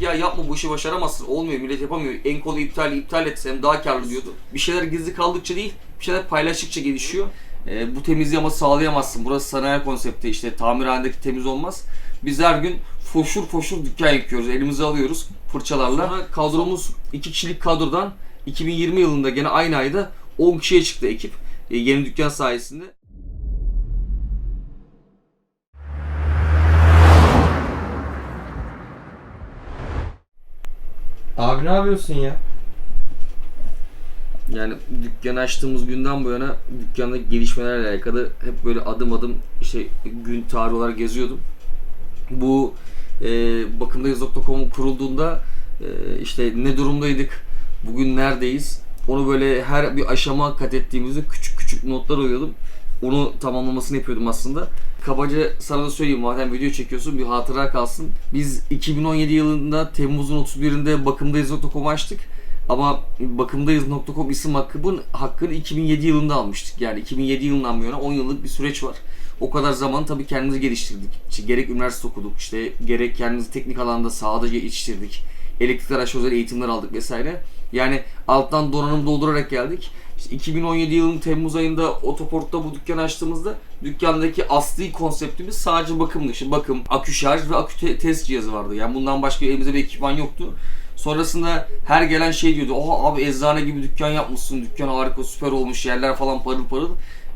ya yapma bu işi başaramazsın. Olmuyor millet yapamıyor. En kolay iptal iptal etsem daha karlı diyordu. Bir şeyler gizli kaldıkça değil bir şeyler paylaştıkça gelişiyor. Ee, bu temizliği ama sağlayamazsın. Burası sanayi konsepti işte tamirhanedeki temiz olmaz. Biz her gün foşur foşur dükkan yıkıyoruz. Elimize alıyoruz fırçalarla. Sonra kadromuz iki kişilik kadrodan 2020 yılında gene aynı ayda 10 kişiye çıktı ekip. Ee, yeni dükkan sayesinde. Abi ne yapıyorsun ya? Yani dükkanı açtığımız günden bu yana dükkandaki gelişmelerle alakalı hep böyle adım adım işte gün tarihi olarak geziyordum. Bu e, bakımdayız.com kurulduğunda e, işte ne durumdaydık, bugün neredeyiz onu böyle her bir aşama kat ettiğimizde küçük küçük notlar alıyordum. Onu tamamlamasını yapıyordum aslında. Kabaca sana da söyleyeyim madem video çekiyorsun bir hatıra kalsın. Biz 2017 yılında Temmuz'un 31'inde bakımdayız.com açtık. Ama bakımdayız.com isim hakkının hakkını 2007 yılında almıştık. Yani 2007 yılından bu yana 10 yıllık bir süreç var. O kadar zaman tabii kendimizi geliştirdik. İşte gerek üniversite okuduk, işte gerek kendimizi teknik alanda sahada yetiştirdik. Elektrikli araç özel eğitimler aldık vesaire. Yani alttan donanım doldurarak geldik. İşte 2017 yılının Temmuz ayında otoportta bu dükkanı açtığımızda dükkandaki asli konseptimiz sadece bakımdı. İşte bakım, akü şarj ve akü te- test cihazı vardı. Yani bundan başka elimizde bir ekipman yoktu. Sonrasında her gelen şey diyordu. Oha abi eczane gibi dükkan yapmışsın. Dükkan harika süper olmuş. Yerler falan parıl parıl.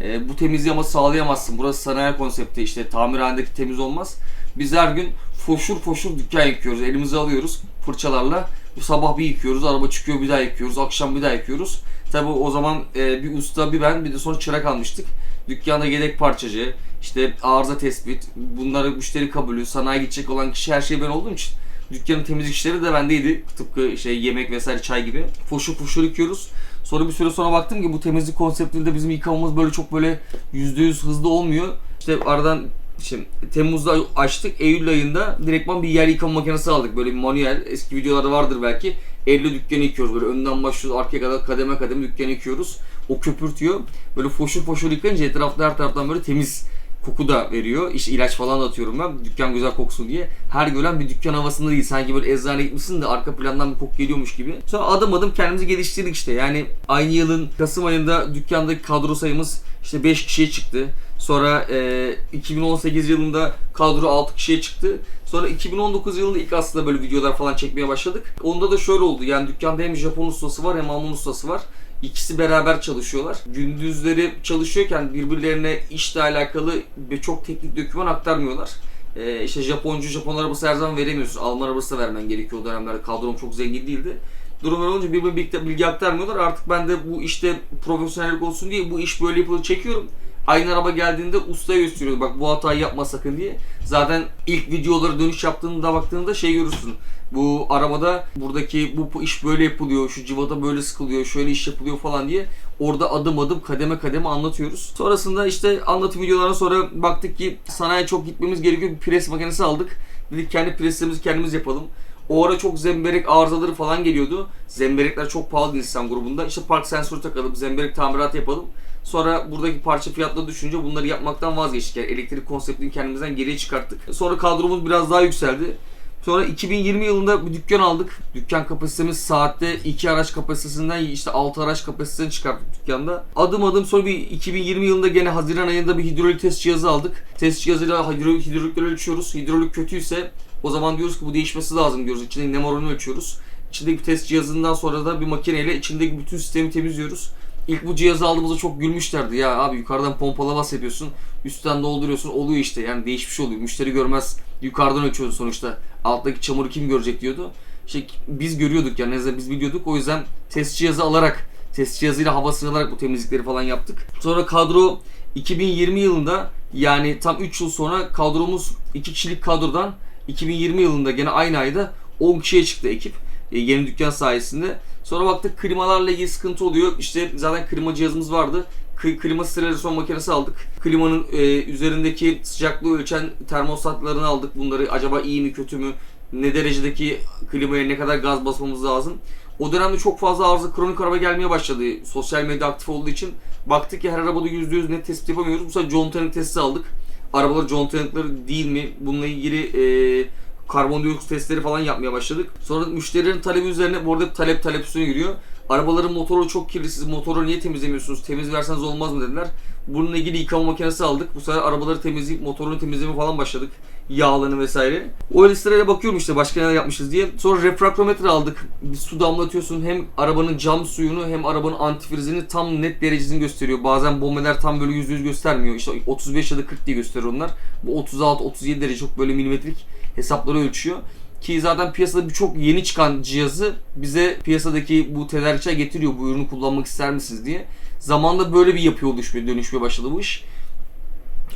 Ee, bu temizliği ama sağlayamazsın. Burası sanayi konsepti işte. Tamirhanedeki temiz olmaz. Biz her gün foşur foşur dükkan yıkıyoruz. Elimize alıyoruz fırçalarla. Bu sabah bir yıkıyoruz. Araba çıkıyor bir daha yıkıyoruz. Akşam bir daha yıkıyoruz. Tabi o zaman e, bir usta bir ben bir de sonra çırak almıştık. Dükkanda yedek parçacı, işte arıza tespit, bunları müşteri kabulü, sanayi gidecek olan kişi her şey ben olduğum için dükkanın temizlik işleri de bendeydi. Tıpkı şey yemek vesaire çay gibi. Foşur foşur yıkıyoruz. Sonra bir süre sonra baktım ki bu temizlik konseptinde bizim yıkamamız böyle çok böyle %100 hızlı olmuyor. İşte aradan Şimdi Temmuz'da açtık. Eylül ayında direktman bir yer yıkama makinesi aldık. Böyle bir manuel. Eski videolarda vardır belki. Elle dükkanı yıkıyoruz. Böyle önden başlıyoruz. Arkaya kadar kademe kademe dükkanı yıkıyoruz. O köpürtüyor. Böyle foşur foşur yıkayınca etrafta her taraftan böyle temiz koku da veriyor. İşte ilaç falan da atıyorum ben. Dükkan güzel koksun diye. Her gören bir dükkan havasında değil. Sanki böyle eczane gitmişsin de arka plandan bir koku geliyormuş gibi. Sonra adım adım kendimizi geliştirdik işte. Yani aynı yılın Kasım ayında dükkandaki kadro sayımız işte 5 kişiye çıktı. Sonra e, 2018 yılında kadro 6 kişiye çıktı. Sonra 2019 yılında ilk aslında böyle videolar falan çekmeye başladık. Onda da şöyle oldu. Yani dükkanda hem Japon ustası var hem Alman ustası var. İkisi beraber çalışıyorlar. Gündüzleri çalışıyorken birbirlerine işle alakalı ve çok teknik doküman aktarmıyorlar. Ee, işte Japoncu, Japon arabası her zaman veremiyorsun. Alman arabası da vermen gerekiyor o dönemlerde. Kadrom çok zengin değildi. Durum öyle olunca birbirine bilgi, bilgi aktarmıyorlar. Artık ben de bu işte profesyonellik olsun diye bu iş böyle yapılır çekiyorum. Aynı araba geldiğinde ustaya gösteriyordu. Bak bu hatayı yapma sakın diye. Zaten ilk videoları dönüş yaptığında baktığında şey görürsün. Bu arabada buradaki bu iş böyle yapılıyor, şu civata böyle sıkılıyor, şöyle iş yapılıyor falan diye orada adım adım kademe kademe anlatıyoruz. Sonrasında işte anlatım videolarına sonra baktık ki sanayi çok gitmemiz gerekiyor. Bir pres makinesi aldık. Dedik kendi preslerimizi kendimiz yapalım. O ara çok zemberek arızaları falan geliyordu. Zemberekler çok pahalı insan grubunda. İşte park sensörü takalım, zemberek tamiratı yapalım. Sonra buradaki parça fiyatları düşünce bunları yapmaktan vazgeçtik. Yani elektrik konseptini kendimizden geriye çıkarttık. Sonra kadromuz biraz daha yükseldi. Sonra 2020 yılında bir dükkan aldık. Dükkan kapasitemiz saatte 2 araç kapasitesinden işte 6 araç kapasitesini çıkarttık dükkanda. Adım adım sonra bir 2020 yılında gene Haziran ayında bir hidrolik test cihazı aldık. Test cihazıyla hidrolik, hidrolikleri ölçüyoruz. Hidrolik kötüyse o zaman diyoruz ki bu değişmesi lazım diyoruz. İçindeki nem oranını ölçüyoruz. İçindeki test cihazından sonra da bir makineyle içindeki bütün sistemi temizliyoruz. İlk bu cihazı aldığımızda çok gülmüşlerdi. Ya abi yukarıdan pompalamas yapıyorsun, üstten dolduruyorsun, oluyor işte. Yani değişmiş oluyor. Müşteri görmez, yukarıdan ölçüyorsun sonuçta. Alttaki çamuru kim görecek diyordu. İşte biz görüyorduk yani, en azından biz biliyorduk. O yüzden test cihazı alarak, test cihazıyla havasını alarak bu temizlikleri falan yaptık. Sonra kadro 2020 yılında yani tam 3 yıl sonra kadromuz 2 kişilik kadrodan 2020 yılında gene aynı ayda 10 kişiye çıktı ekip. E, yeni dükkan sayesinde. Sonra baktık klimalarla ilgili sıkıntı oluyor. İşte zaten klima cihazımız vardı. K- klima sterilizasyon makinesi aldık. Klimanın e, üzerindeki sıcaklığı ölçen termostatlarını aldık. Bunları acaba iyi mi kötü mü? Ne derecedeki klimaya ne kadar gaz basmamız lazım? O dönemde çok fazla arıza kronik araba gelmeye başladı. Sosyal medya aktif olduğu için. Baktık ki her arabada %100 net tespit yapamıyoruz. Bu sefer John Tank testi aldık. Arabalar John Tank'ları değil mi? Bununla ilgili e, karbondioksit testleri falan yapmaya başladık. Sonra müşterilerin talebi üzerine bu arada talep talep üstüne giriyor. Arabaların motoru çok kirli. Siz motoru niye temizlemiyorsunuz? Temiz verseniz olmaz mı dediler. Bununla ilgili yıkama makinesi aldık. Bu sefer arabaları temizleyip motorunu temizleme falan başladık. Yağlarını vesaire. O listelere bakıyorum işte başka neler yapmışız diye. Sonra refraktometre aldık. Bir su damlatıyorsun hem arabanın cam suyunu hem arabanın antifrizini tam net derecesini gösteriyor. Bazen bombeler tam böyle yüzde yüz göstermiyor. İşte 35 ya da 40 diye gösteriyor onlar. Bu 36-37 derece çok böyle milimetrik hesapları ölçüyor. Ki zaten piyasada birçok yeni çıkan cihazı bize piyasadaki bu tedarikçiler getiriyor. Bu ürünü kullanmak ister misiniz diye. Zamanla böyle bir yapı oluşmaya, dönüşmeye başladı bu iş.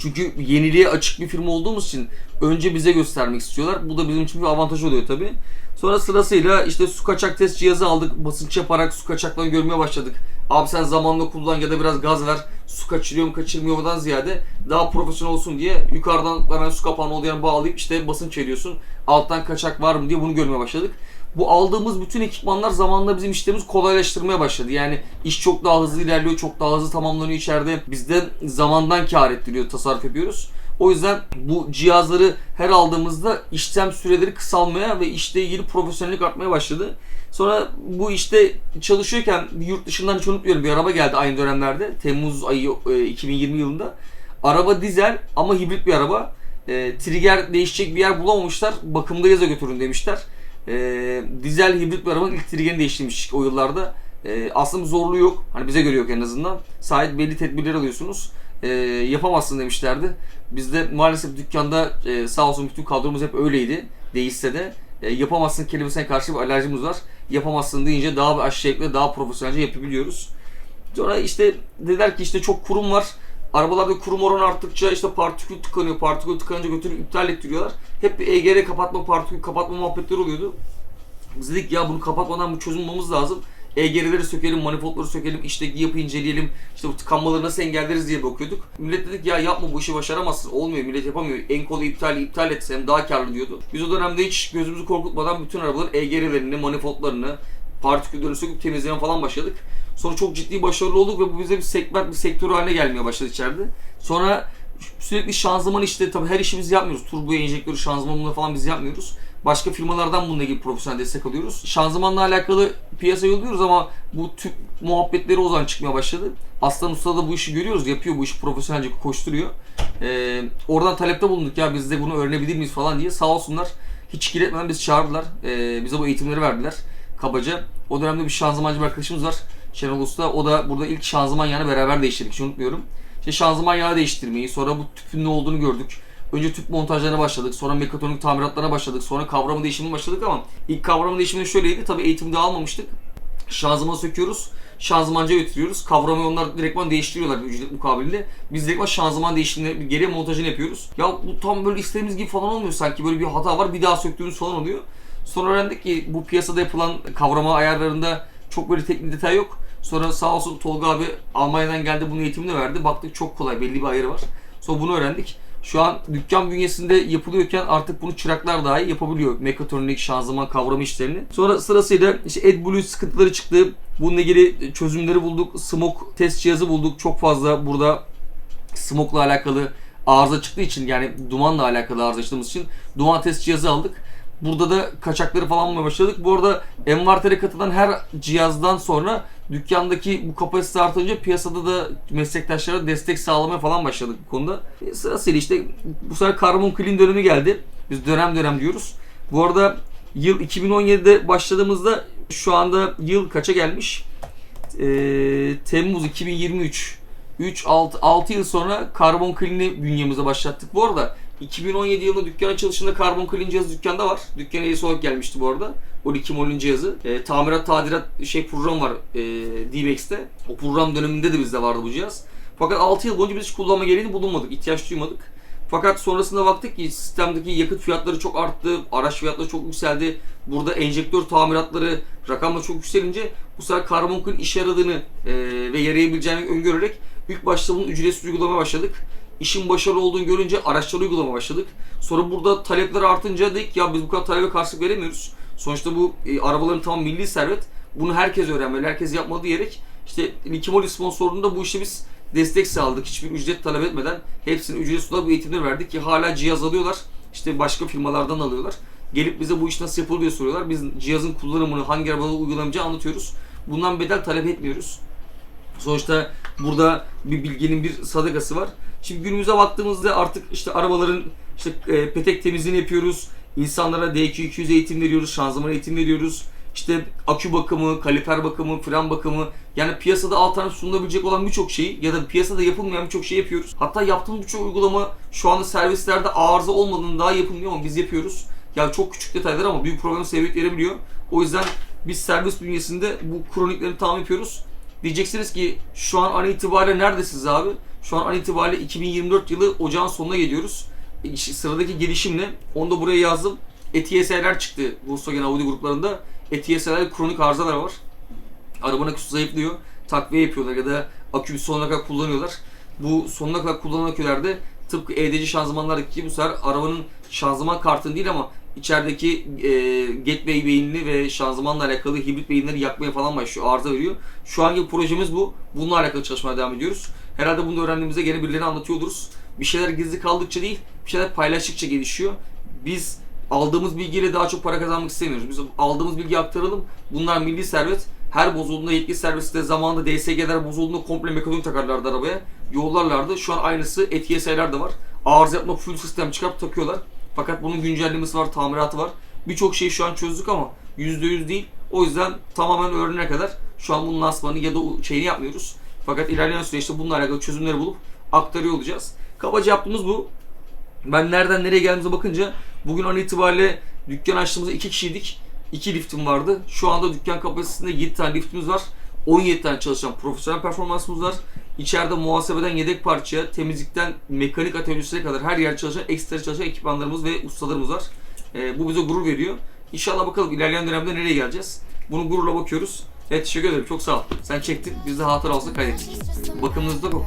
Çünkü yeniliğe açık bir firma olduğumuz için önce bize göstermek istiyorlar. Bu da bizim için bir avantaj oluyor tabi. Sonra sırasıyla işte su kaçak test cihazı aldık. Basınç yaparak su kaçaklarını görmeye başladık. Abi sen zamanla kullan ya da biraz gaz ver. Su kaçırıyor mu kaçırmıyor mudan ziyade daha profesyonel olsun diye yukarıdan hemen su kapağını olduğu bağlayıp işte basınç veriyorsun. Alttan kaçak var mı diye bunu görmeye başladık. Bu aldığımız bütün ekipmanlar zamanla bizim işlerimizi kolaylaştırmaya başladı. Yani iş çok daha hızlı ilerliyor, çok daha hızlı tamamlanıyor içeride. Bizden zamandan kar ettiriyor, tasarruf yapıyoruz. O yüzden bu cihazları her aldığımızda işlem süreleri kısalmaya ve işle ilgili profesyonellik artmaya başladı. Sonra bu işte çalışıyorken yurt dışından hiç unutmuyorum bir araba geldi aynı dönemlerde. Temmuz ayı e, 2020 yılında. Araba dizel ama hibrit bir araba. E, trigger değişecek bir yer bulamamışlar. Bakımda yaza götürün demişler. E, dizel hibrit bir arabanın ilk değiştirmiş o yıllarda. E, aslında zorluğu yok. Hani bize göre yok en azından. Sahip belli tedbirler alıyorsunuz. E, yapamazsın demişlerdi. Biz de maalesef dükkanda e, sağ olsun bütün kadromuz hep öyleydi. Değişse de e, yapamazsın kelimesine karşı bir alerjimiz var. Yapamazsın deyince daha bir aşağılıkla daha profesyonelce yapabiliyoruz. Sonra işte dediler ki işte çok kurum var. Arabalarda kurum oranı arttıkça işte partikül tıkanıyor. Partikül tıkanınca götürüp iptal ettiriyorlar. Hep bir EGR kapatma, partikül kapatma muhabbetleri oluyordu. Biz dedik ya bunu kapatmadan bu çözüm bulmamız lazım. EGR'leri sökelim, manifoldları sökelim, içteki yapı inceleyelim, işte bu tıkanmaları nasıl engelleriz diye bakıyorduk. Millet dedik ya yapma bu işi başaramazsın, olmuyor, millet yapamıyor. En kolay iptal etsem daha karlı diyordu. Biz o dönemde hiç gözümüzü korkutmadan bütün arabaların EGR'lerini, manifoldlarını, partiküllerini söküp temizleme falan başladık. Sonra çok ciddi başarılı olduk ve bu bize bir segment, bir sektör haline gelmeye başladı içeride. Sonra sürekli şanzıman işte tabii her işimizi yapmıyoruz. Turbo enjektörü, şanzımanını falan biz yapmıyoruz. Başka firmalardan bununla ilgili profesyonel destek alıyoruz. Şanzımanla alakalı piyasa yolluyoruz ama bu tüp muhabbetleri o zaman çıkmaya başladı. Aslan Usta da bu işi görüyoruz. Yapıyor bu işi profesyonelce koşturuyor. Ee, oradan talepte bulunduk ya biz de bunu öğrenebilir miyiz falan diye. Sağ olsunlar. Hiç giretmeden bizi çağırdılar. Ee, bize bu eğitimleri verdiler. Kabaca. O dönemde bir şanzımancı bir arkadaşımız var. Şenol Usta. O da burada ilk şanzıman yağını beraber değiştirdik. Hiç unutmuyorum. İşte şanzıman yağı değiştirmeyi, sonra bu tüpün ne olduğunu gördük. Önce tüp montajlarına başladık, sonra mekatronik tamiratlarına başladık, sonra kavramı değişimine başladık ama ilk kavramı değişiminde şöyleydi. Tabii eğitimde almamıştık. Şanzımanı söküyoruz, şanzımancıya götürüyoruz. Kavramı onlar direktman değiştiriyorlar ücret mukabilinde. Biz direktman şanzıman değişimini, geriye montajını yapıyoruz. Ya bu tam böyle istediğimiz gibi falan olmuyor sanki. Böyle bir hata var, bir daha söktüğümüz falan oluyor. Sonra öğrendik ki bu piyasada yapılan kavrama ayarlarında çok böyle teknik detay yok. Sonra sağ olsun Tolga abi Almanya'dan geldi bunun eğitimini verdi. Baktık çok kolay belli bir ayarı var. Sonra bunu öğrendik. Şu an dükkan bünyesinde yapılıyorken artık bunu çıraklar dahi yapabiliyor. Mekatronik, şanzıman, kavrama işlerini. Sonra sırasıyla işte AdBlue sıkıntıları çıktı. Bununla ilgili çözümleri bulduk. Smoke test cihazı bulduk. Çok fazla burada smoke'la alakalı arıza çıktığı için yani dumanla alakalı arıza açtığımız için duman test cihazı aldık. Burada da kaçakları falan bulmaya başladık. Bu arada envantere katılan her cihazdan sonra dükkandaki bu kapasite artınca piyasada da meslektaşlara destek sağlamaya falan başladık bu konuda. E, sırasıyla işte bu sefer Carbon Clean dönemi geldi. Biz dönem dönem diyoruz. Bu arada yıl 2017'de başladığımızda şu anda yıl kaça gelmiş? Ee, Temmuz 2023. 3 6 6 yıl sonra Carbon Clean'i bünyemize başlattık. Bu arada 2017 yılında dükkan açılışında Carbon Clean cihazı dükkanda var. Dükkana hediyesi olarak gelmişti bu arada. O Likim Mol'ün cihazı. E, tamirat, tadilat şey program var e, D-Max'te. O program döneminde de bizde vardı bu cihaz. Fakat 6 yıl boyunca biz hiç kullanma gereğini bulunmadık. ihtiyaç duymadık. Fakat sonrasında baktık ki sistemdeki yakıt fiyatları çok arttı, araç fiyatları çok yükseldi. Burada enjektör tamiratları rakamla çok yükselince bu sefer Clean işe yaradığını e, ve yarayabileceğini öngörerek ilk başta bunun ücretsiz uygulamaya başladık işin başarılı olduğunu görünce araçları uygulamaya başladık. Sonra burada talepler artınca dedik ya biz bu kadar talebe karşılık veremiyoruz. Sonuçta bu e, arabaların tam milli servet. Bunu herkes öğrenmeli, herkes yapmalı diyerek işte Likimoli sponsorluğunda bu işe biz destek sağladık. Hiçbir ücret talep etmeden hepsini ücretsiz olarak bu eğitimleri verdik ki hala cihaz alıyorlar. İşte başka firmalardan alıyorlar. Gelip bize bu iş nasıl yapılır diye soruyorlar. Biz cihazın kullanımını, hangi arabada uygulanacağı anlatıyoruz. Bundan bedel talep etmiyoruz. Sonuçta burada bir bilginin bir sadakası var. Şimdi günümüze baktığımızda artık işte arabaların işte e, petek temizliğini yapıyoruz. İnsanlara DQ200 eğitim veriyoruz, şanzıman eğitim veriyoruz. İşte akü bakımı, kaliper bakımı, fren bakımı. Yani piyasada alternatif sunulabilecek olan birçok şeyi ya da piyasada yapılmayan birçok şey yapıyoruz. Hatta yaptığımız birçok uygulama şu anda servislerde arıza olmadığını daha yapılmıyor ama biz yapıyoruz. Yani çok küçük detaylar ama büyük problem sebebiyet verebiliyor. O yüzden biz servis bünyesinde bu kronikleri tamam yapıyoruz. Diyeceksiniz ki şu an an itibariyle neredesiniz abi? Şu an an itibariyle 2024 yılı ocağın sonuna geliyoruz. E, Sıradaki gelişim ne? Onu da buraya yazdım. ETS'ler çıktı Volkswagen Audi gruplarında. ETS'ler kronik arızalar var. Arabanın aküsü zayıflıyor. Takviye yapıyorlar ya da aküyü sonuna kadar kullanıyorlar. Bu sonuna kadar kullanılan akülerde tıpkı EDC şanzımanlardaki gibi bu sefer arabanın şanzıman kartını değil ama içerideki e, gateway beyinli ve şanzımanla alakalı hibrit beyinleri yakmaya falan başlıyor. Arıza veriyor. Şu anki projemiz bu. Bununla alakalı çalışmaya devam ediyoruz. Herhalde bunu öğrendiğimizde gene birilerine anlatıyor oluruz. Bir şeyler gizli kaldıkça değil, bir şeyler paylaştıkça gelişiyor. Biz aldığımız bilgiyle daha çok para kazanmak istemiyoruz. Biz aldığımız bilgiyi aktaralım. Bunlar milli servet. Her bozulduğunda yetkili serviste zamanında DSG'ler bozulduğunda komple mekanik takarlardı arabaya. Yollarlardı. Şu an aynısı ETS'ler de var. Arıza yapma full sistem çıkarıp takıyorlar. Fakat bunun güncellemesi var, tamiratı var. Birçok şeyi şu an çözdük ama %100 değil. O yüzden tamamen öğrenene kadar şu an bunun lansmanı ya da şeyini yapmıyoruz. Fakat ilerleyen süreçte bununla alakalı çözümleri bulup aktarıyor olacağız. Kabaca yaptığımız bu. Ben nereden nereye geldiğimize bakınca bugün an itibariyle dükkan açtığımızda iki kişiydik. İki liftim vardı. Şu anda dükkan kapasitesinde 7 tane liftimiz var. 17 tane çalışan profesyonel performansımız var. İçeride muhasebeden yedek parçaya, temizlikten mekanik atölyesine kadar her yer çalışan, ekstra çalışan ekipmanlarımız ve ustalarımız var. Ee, bu bize gurur veriyor. İnşallah bakalım ilerleyen dönemde nereye geleceğiz. Bunu gururla bakıyoruz. Evet teşekkür ederim. Çok sağ ol. Sen çektin. Biz de hatıra olsun kaydettik. Bakımınızda bu.